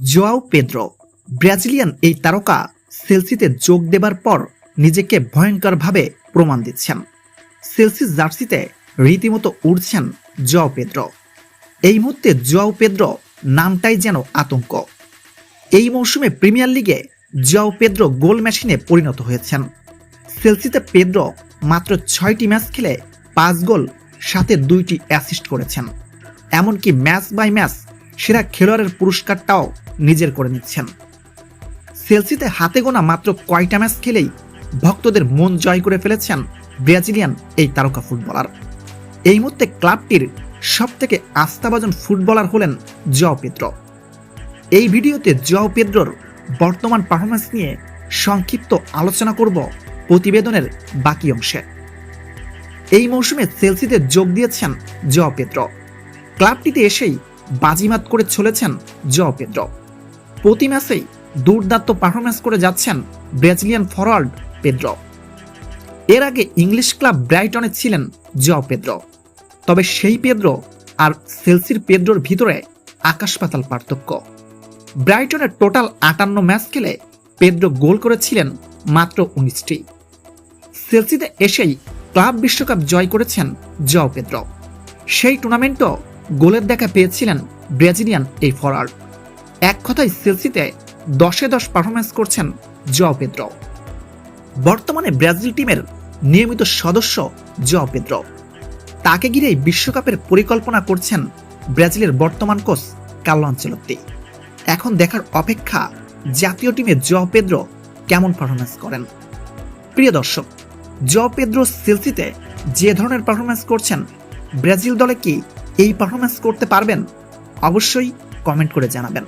Joao Pedro, Brazilian এই তারকা সেলসিতে যোগ দেবার পর নিজেকে ভয়ঙ্করভাবে প্রমাণ দিচ্ছেন। সেলসি জার্সিতে রীতিমতো উড়ছেন জোয়াও পেদ্রো। এই মুহূর্তে জোয়াও পেদ্রো নামটাই যেন আতঙ্ক। এই মৌসুমে প্রিমিয়ার লিগে জোয়াও পেদ্রো গোল মেশিনে পরিণত হয়েছেন। সেলসিতে পেদ্রো মাত্র ছয়টি ম্যাচ খেলে পাঁচ গোল, সাথে দুইটি অ্যাসিস্ট করেছেন। এমনকি ম্যাচ বাই ম্যাচ সেরা খেলোয়াড়ের পুরস্কারটাও নিজের করে নিচ্ছেন। সেলসিতে হাতে গোনা মাত্র কয়টা ম্যাচ খেলেই ভক্তদের মন জয় করে ফেলেছেন ব্রাজিলিয়ান এই তারকা ফুটবলার। এই মুহূর্তে ক্লাবটির সব থেকে আস্থাভাজন ফুটবলার হলেন জও পেদ্রো। এই ভিডিওতে জও পেদ্রোর বর্তমান পারফরমেন্স নিয়ে সংক্ষিপ্ত আলোচনা করব প্রতিবেদনের বাকি অংশে। এই মৌসুমে সেলসিতে যোগ দিয়েছেন জও পেদ্রো। ক্লাবটিতে এসেই বাজিমাত করে চলেছেন জও পেদ্রো। প্রতি ম্যাচেই দুর্দান্ত পারফরমেন্স করে যাচ্ছেন ব্রাজিলিয়ান ফরওয়ার্ড পেদ্রো। এর আগে ইংলিশ ক্লাব ব্রাইটনে ছিলেন জও পেদ্রো। তবে সেই পেদ্রো আর সেলসির পেদ্রোর ভিতরে আকাশ পাতাল পার্থক্য। ব্রাইটনের টোটাল আটান্ন ম্যাচ খেলে পেদ্রো গোল করেছিলেন মাত্র উনিশটি। সেলসিতে এসেই ক্লাব বিশ্বকাপ জয় করেছেন জও পেদ্রো। সেই টুর্নামেন্টও গোলের দেখা পেয়েছিলেন ব্রাজিলিয়ান এই ফরওয়ার্ড এক কথায় সেলসিতে দশে দশ পারফরমেন্স করছেন জও পেদ্রো। বর্তমানে ব্রাজিল টিমের নিয়মিত সদস্য জও পেদ্রো। তাকে ঘিরেই বিশ্বকাপের পরিকল্পনা করছেন ব্রাজিলের বর্তমান কোচ কার্লো আঞ্চেলত্তি এখন দেখার অপেক্ষা জাতীয় টিমে জ পেদ্রো কেমন পারফরমেন্স করেন? প্রিয় দর্শক জ পেদ্রো সেলসিতে যে ধরনের পারফরমেন্স করছেন, ব্রাজিল দলে কি এই পারফরমেন্স করতে পারবেন? অবশ্যই কমেন্ট করে জানাবেন।